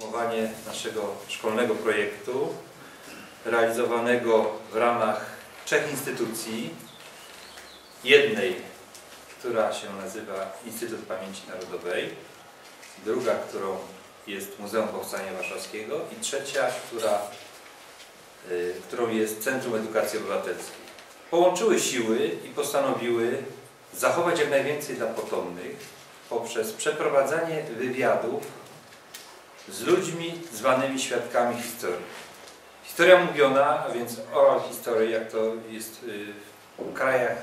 Podsumowanie naszego szkolnego projektu realizowanego w ramach trzech instytucji. Jednej, która się nazywa Instytut Pamięci Narodowej, druga, którą jest Muzeum Powstania Warszawskiego i trzecia, która, y, którą jest Centrum Edukacji Obywatelskiej. Połączyły siły i postanowiły zachować jak najwięcej dla potomnych poprzez przeprowadzanie wywiadów z ludźmi zwanymi świadkami historii. Historia mówiona, a więc oral history, jak to jest y, w krajach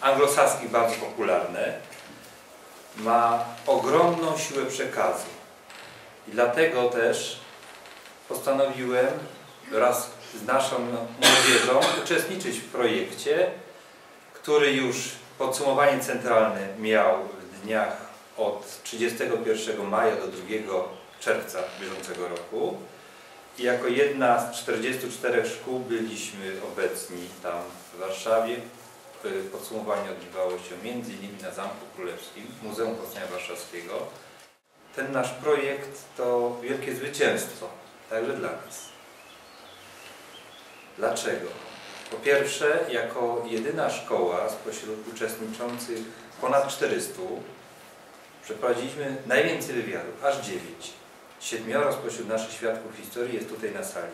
anglosaskich bardzo popularne, ma ogromną siłę przekazu. I dlatego też postanowiłem wraz z naszą młodzieżą uczestniczyć w projekcie, który już podsumowanie centralne miał w dniach od 31 maja do 2 czerwca bieżącego roku. I jako jedna z 44 szkół byliśmy obecni tam w Warszawie. Podsumowanie odbywało się innymi na Zamku Królewskim, Muzeum Powstania Warszawskiego. Ten nasz projekt to wielkie zwycięstwo, także dla nas. Dlaczego? Po pierwsze, jako jedyna szkoła spośród uczestniczących ponad 400 przeprowadziliśmy najwięcej wywiadów, aż 9. Siedmioro spośród naszych świadków historii jest tutaj na sali.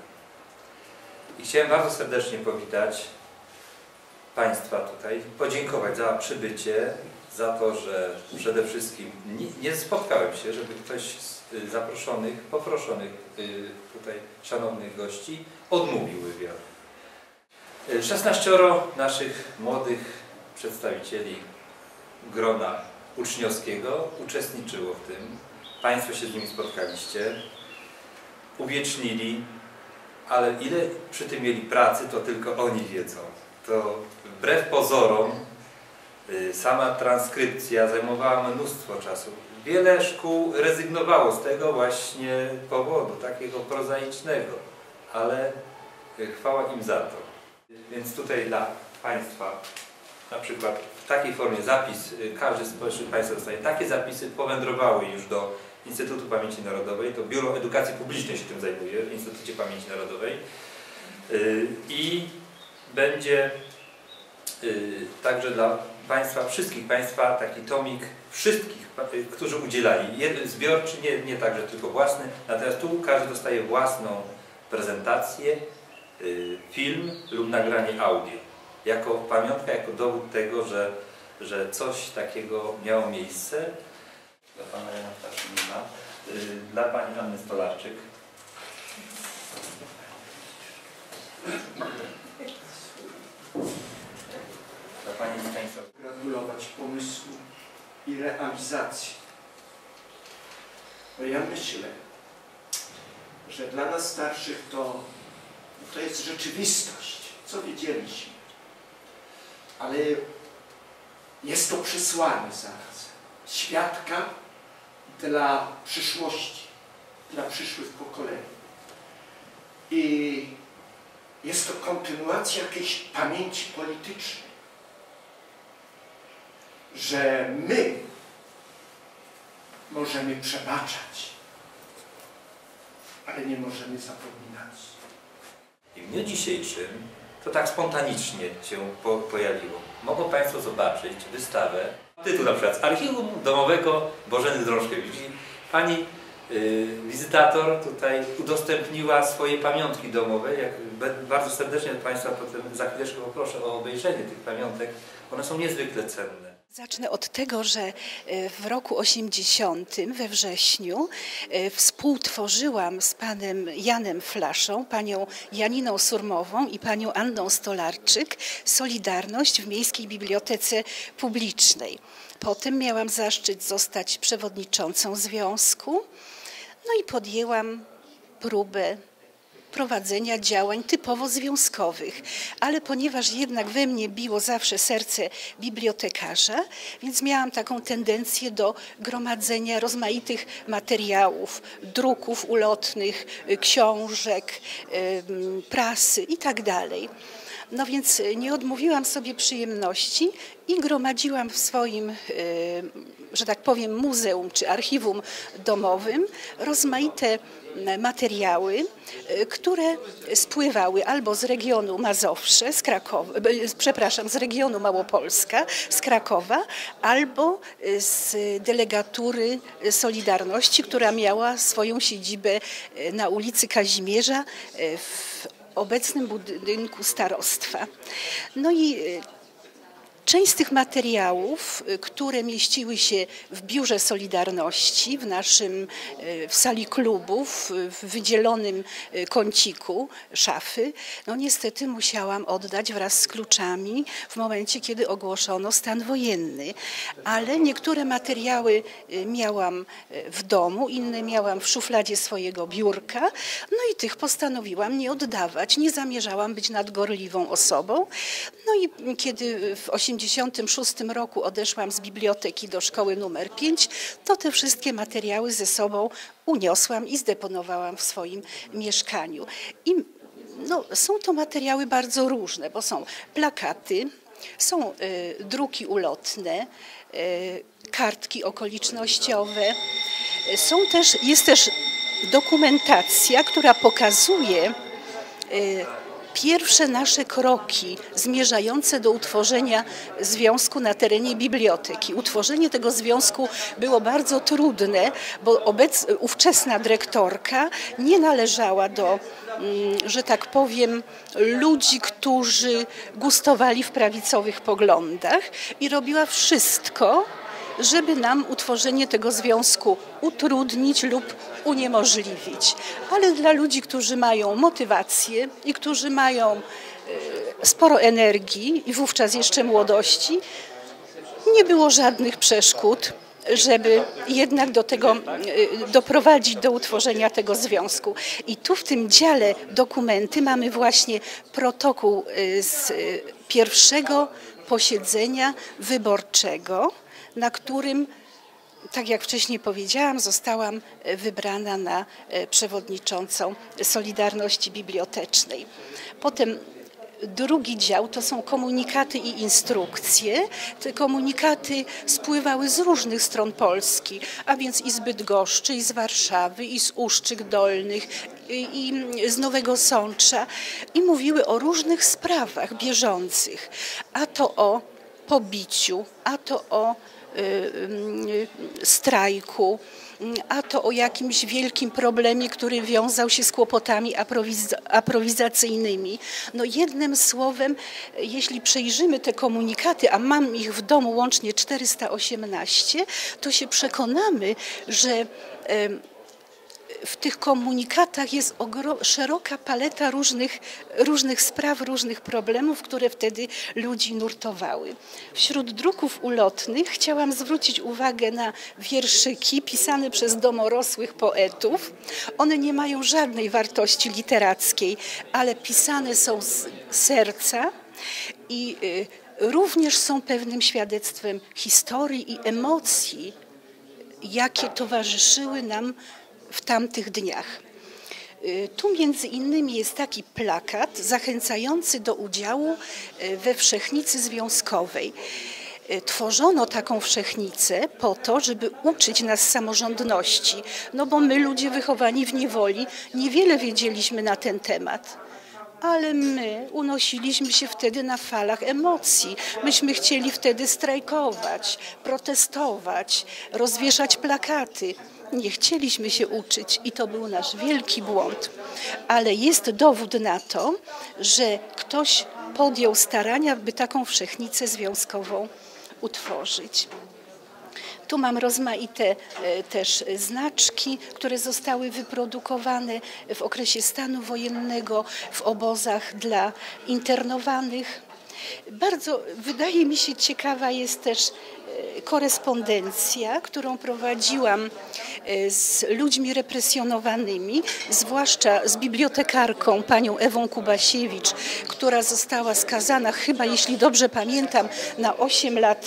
I chciałem bardzo serdecznie powitać Państwa tutaj, podziękować za przybycie, za to, że przede wszystkim nie, spotkałem się, żeby ktoś z zaproszonych, poproszonych tutaj szanownych gości odmówił wywiadu. 16 naszych młodych przedstawicieli grona uczniowskiego uczestniczyło w tym. Państwo się z nimi spotkaliście, uwiecznili, ale ile przy tym mieli pracy, to tylko oni wiedzą. To wbrew pozorom sama transkrypcja zajmowała mnóstwo czasu. Wiele szkół rezygnowało z tego właśnie powodu, takiego prozaicznego, ale chwała im za to. Więc tutaj dla Państwa na przykład w takiej formie zapis, każdy spośród Państwa dostaje takie zapisy, powędrowały już do Instytutu Pamięci Narodowej, to Biuro Edukacji Publicznej się tym zajmuje w Instytucie Pamięci Narodowej i będzie także dla Państwa, wszystkich Państwa taki tomik wszystkich, którzy udzielali. Jeden zbiorczy, nie, nie także tylko własny, natomiast tu każdy dostaje własną prezentację, film lub nagranie audio. Jako pamiątka, jako dowód tego, że, że coś takiego miało miejsce. Dla Pana Jana Ptaszynina, dla Pani Anny Stolarczyk. Dla Pani Stanisław. gratulować pomysłu i realizacji. Bo ja myślę, że dla nas starszych to, to jest rzeczywistość, co wiedzieliśmy. Ale jest to przesłanie zaraz. Świadka dla przyszłości, dla przyszłych pokoleń. I jest to kontynuacja jakiejś pamięci politycznej że my możemy przebaczać, ale nie możemy zapominać. I w dniu dzisiejszym to tak spontanicznie się po, pojawiło. Mogą Państwo zobaczyć wystawę, tytuł na przykład z Archiwum Domowego Bożeny Drążkiewicz. Pani y, wizytator tutaj udostępniła swoje pamiątki domowe. Jak, bardzo serdecznie Państwa potem za chwileczkę poproszę o obejrzenie tych pamiątek. One są niezwykle cenne. Zacznę od tego, że w roku 80 we wrześniu współtworzyłam z panem Janem Flaszą, panią Janiną Surmową i panią Anną Stolarczyk Solidarność w Miejskiej Bibliotece Publicznej. Potem miałam zaszczyt zostać przewodniczącą związku, no i podjęłam próbę prowadzenia działań typowo związkowych, ale ponieważ jednak we mnie biło zawsze serce bibliotekarza, więc miałam taką tendencję do gromadzenia rozmaitych materiałów, druków ulotnych, książek, prasy itd. No więc nie odmówiłam sobie przyjemności i gromadziłam w swoim, e, że tak powiem, muzeum czy archiwum domowym rozmaite materiały, e, które spływały albo z regionu Mazowsze, z Krakowa, przepraszam, z regionu Małopolska, z Krakowa, albo z delegatury Solidarności, która miała swoją siedzibę na ulicy Kazimierza w obecnym budynku starostwa. No i Część z tych materiałów, y, które mieściły się w Biurze Solidarności, w naszym, y, w sali klubów, w wydzielonym y, kąciku szafy, no niestety musiałam oddać wraz z kluczami w momencie, kiedy ogłoszono stan wojenny. Ale niektóre materiały miałam w domu, inne miałam w szufladzie swojego biurka, no i tych postanowiłam nie oddawać. Nie zamierzałam być nadgorliwą osobą. No i kiedy w 1986 roku odeszłam z biblioteki do szkoły numer 5, to te wszystkie materiały ze sobą uniosłam i zdeponowałam w swoim mieszkaniu. I no, są to materiały bardzo różne, bo są plakaty, są y, druki ulotne, y, kartki okolicznościowe. Są też, jest też dokumentacja, która pokazuje y, pierwsze nasze kroki zmierzające do utworzenia związku na terenie biblioteki. Utworzenie tego związku było bardzo trudne, bo obec, ówczesna dyrektorka nie należała do, mm, że tak powiem, ludzi, którzy gustowali w prawicowych poglądach i robiła wszystko, żeby nam utworzenie tego związku utrudnić lub uniemożliwić. Ale dla ludzi, którzy mają motywację i którzy mają e, sporo energii i wówczas jeszcze młodości, nie było żadnych przeszkód, żeby jednak do tego e, doprowadzić do utworzenia tego związku. I tu w tym dziale dokumenty mamy właśnie protokół e, z pierwszego posiedzenia wyborczego na którym, tak jak wcześniej powiedziałam, zostałam wybrana na e, przewodniczącą Solidarności Bibliotecznej. Potem Drugi dział to są komunikaty i instrukcje. Te komunikaty spływały z różnych stron Polski, a więc i z Bydgoszczy, i z Warszawy, i z Uszczyk Dolnych, i z Nowego Sącza i mówiły o różnych sprawach bieżących, a to o pobiciu, a to o Y, y, strajku, a to o jakimś wielkim problemie, który wiązał się z kłopotami aprowiz aprowizacyjnymi. No jednym słowem, jeśli przejrzymy te komunikaty, a mam ich w domu łącznie 418, to się przekonamy, że w tych komunikatach jest szeroka paleta różnych, różnych spraw, różnych problemów, które wtedy ludzi nurtowały. Wśród druków ulotnych chciałam zwrócić uwagę na wierszyki pisane przez domorosłych poetów. One nie mają żadnej wartości literackiej, ale pisane są z serca i y, również są pewnym świadectwem historii i emocji, jakie towarzyszyły nam w tamtych dniach. Y, tu między innymi jest taki plakat zachęcający do udziału y, we wszechnicy związkowej. Y, tworzono taką wszechnicę po to, żeby uczyć nas samorządności, no bo my, ludzie wychowani w niewoli, niewiele wiedzieliśmy na ten temat ale my unosiliśmy się wtedy na falach emocji. Myśmy chcieli wtedy strajkować, protestować, rozwieszać plakaty nie chcieliśmy się uczyć i to był nasz wielki błąd. Ale jest dowód na to, że ktoś podjął starania, by taką wszechnicę związkową utworzyć. Tu mam rozmaite e, też znaczki, które zostały wyprodukowane w okresie stanu wojennego w obozach dla internowanych. Bardzo wydaje mi się ciekawa jest też e, korespondencja, którą prowadziłam e, z ludźmi represjonowanymi, zwłaszcza z bibliotekarką panią Ewą Kubasiewicz, która została skazana chyba, jeśli dobrze pamiętam, na 8 lat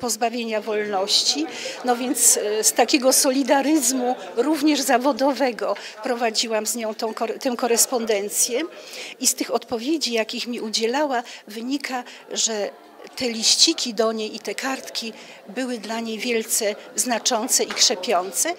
pozbawienia wolności. No więc e, z takiego solidaryzmu, również zawodowego, prowadziłam z nią tą, tę korespondencję i z tych odpowiedzi, jakich mi udzielała, wynika, że te liściki do niej i te kartki były dla niej wielce znaczące i krzepiące.